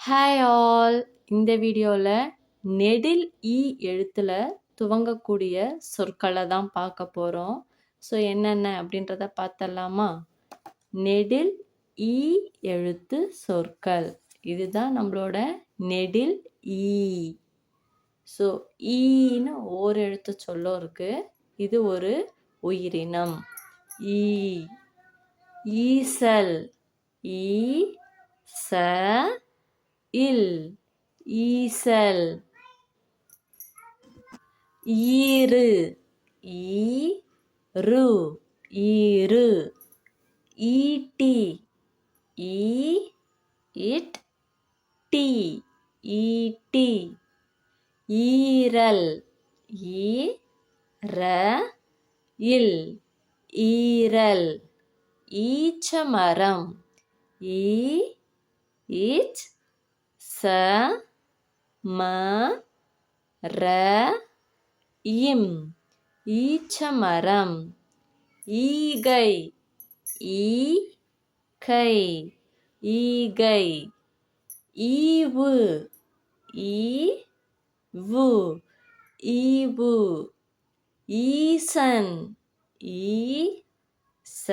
Hi all இந்த வீடியோவில் நெடில் இ எழுத்தில் துவங்கக்கூடிய சொற்களை தான் பார்க்க போகிறோம் ஸோ என்னென்ன அப்படின்றத பார்த்தலாமா நெடில் இ எழுத்து சொற்கள். இதுதான் நம்மளோட நெடில் இ ஸோ ஈன்னு ஓர் எழுத்து சொல்லும் இருக்குது இது ஒரு உயிரினம். ஈ. ஈசல். ஈ ச இல் ஈசல் ஈரு ஈ ரு ஈரு ஈட்டி ஈ இட் டி ஈட்டி ஈரல் ஈ ர இல் ஈரல் ஈச்சமரம் ஈ ஈச் ச ம ர இம் ஈச்சமரம். ஈகை. ஈ கை ஈகை. ஈவு. ஈ வு ஈவு. ஈசன். ஈ ச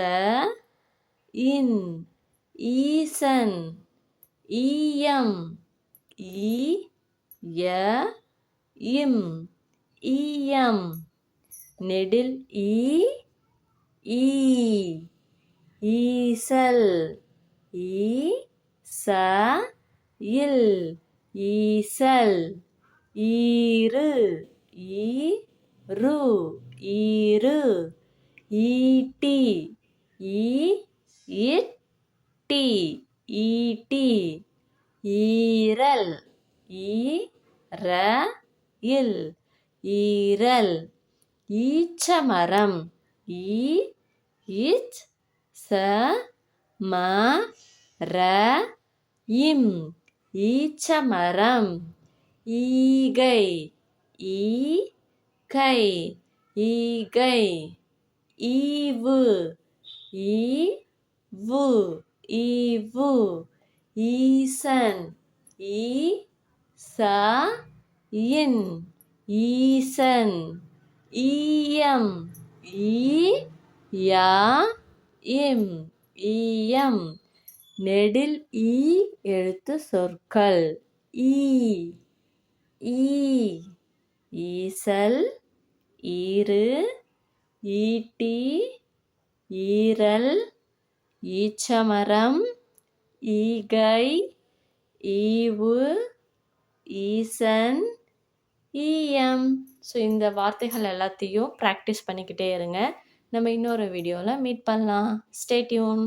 இன் ஈசன். ஈயம். ஈ ய இம் ஈயம் நெடில் ஈ ஈ ஈசல். ஈ ச இல் ஈசல். ஈரு ஈ ரு ஈரு ஈட்டி. ஈ இட்டி ஈட்டி ஈரல். ஈ ர இல் ஈரல். ஈச்சமரம். ஈ இச் ச ம ர இம். ஈச்ச மரம் ஈகை. ஈ கை ஈகை. ஈவு. ஈ வு. ஈவு. ஈசன். ஈ ச இன் ஈசன். ஈயம். ஈ யா இம். ஈயம். நெடில் ஈ எழுத்து சொற்கள். ஈ. ஈ. ஈசல். ஈறு. ஈட்டி. ஈரல். ஈச்சமரம். ஈகை ஈவு ஈசன் இஎம் ஸோ இந்த வார்த்தைகள் எல்லாத்தையும் ப்ராக்டிஸ் பண்ணிக்கிட்டே இருங்க. நம்ம இன்னொரு வீடியோவில் மீட் பண்ணலாம். ஸ்டேட்யூன்